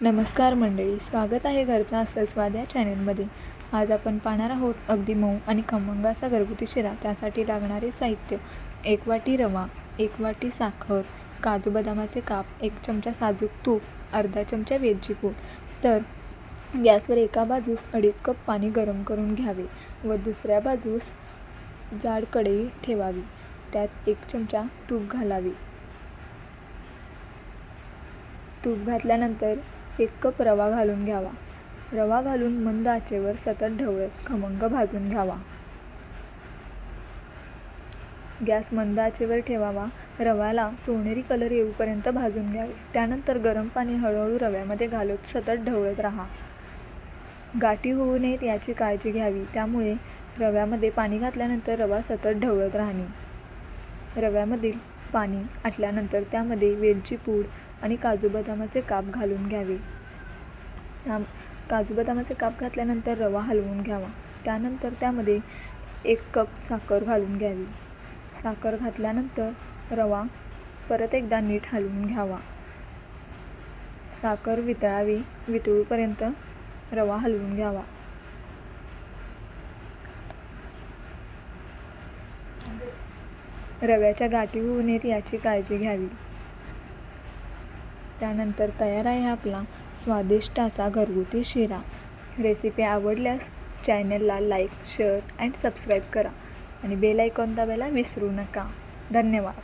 नमस्कार मंडळी स्वागत आहे घरचा असं या चॅनेलमध्ये. आज आपण पाहणार आहोत अगदी मऊ आणि खमंग असा घरगुती शिरा त्यासाठी लागणारे साहित्य. एक वाटी रवा एक वाटी साखर काजू बदामाचे काप एक चमचा साजूक तूप अर्धा चमचा वेलची पूड. तर गॅसवर एका बाजूस अडीच कप पाणी गरम करून घ्यावे व दुसऱ्या बाजूस जाड कढई ठेवावी. त्यात एक चमचा तूप घालावे. तूप घातल्यानंतर एक कप रवा घालून घ्यावा. रवा घालून मंद आचेवर सतत ढवळत खमंग भाजून घ्यावा. गॅस मंद आचेवर ठेवावा. रव्याला सोनेरी कलर येऊपर्यंत भाजून घ्यावे. त्यानंतर गरम पाणी हळूहळू रव्यामध्ये घालत सतत ढवळत राहा. गाठी होऊ नयेत याची काळजी घ्यावी. त्यामुळे रव्यामध्ये पाणी घातल्यानंतर रवा सतत ढवळत राहणे. रव्यामधील पाणी आटल्यानंतर त्यामध्ये वेलची पूड आणि काजू बदामाचे काप घालून घ्यावे. त्या काजू बदामाचे काप घातल्यानंतर रवा हलवून घ्यावा. त्यानंतर त्यामध्ये एक कप साखर घालून घ्यावी. साखर घातल्यानंतर रवा परत एकदा नीट हलवून घ्यावा. साखर वितळावी वितळूपर्यंत रवा हलवून घ्यावा. रव्याच्या गाठी होऊ नयेत याची काळजी घ्यावी. त्यानंतर तयार आहे आपला स्वादिष्ट असा घरगुती शिरा. रेसिपी आवडल्यास चॅनलला लाईक शेअर अँड सबस्क्राईब करा. आणि बेल आयकॉन दाबायला विसरू नका. धन्यवाद.